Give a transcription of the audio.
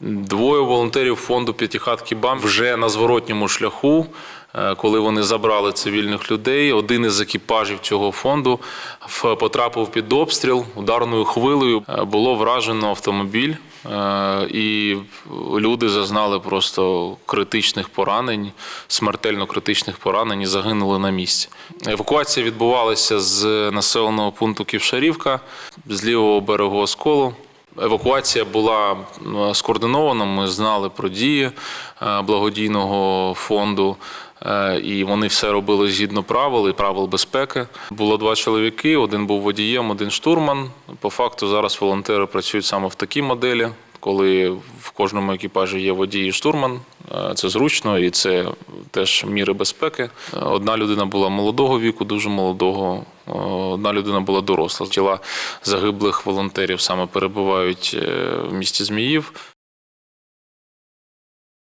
Двоє волонтерів фонду П'ятихатки БАМ вже на зворотньому шляху, е, коли вони забрали цивільних людей. Один із екіпажів цього фонду потрапив під обстріл ударною хвилею. Е, Було вражено автомобіль, е, і люди зазнали просто критичних поранень, смертельно критичних поранень і загинули на місці. Евакуація відбувалася з населеного пункту Ківшарівка з лівого берегу Осколу. Евакуація була скоординована. Ми знали про дії е, благодійного фонду, е, і вони все робили згідно правил і правил безпеки. Було два чоловіки: один був водієм, один штурман. По факту зараз волонтери працюють саме в такій моделі. Коли в кожному екіпажі є водій і штурман, це зручно і це теж міри безпеки. Е, Одна людина була молодого віку, дуже молодого. е, Одна людина була доросла. Тіла загиблих волонтерів саме перебувають е, в місті Зміїв.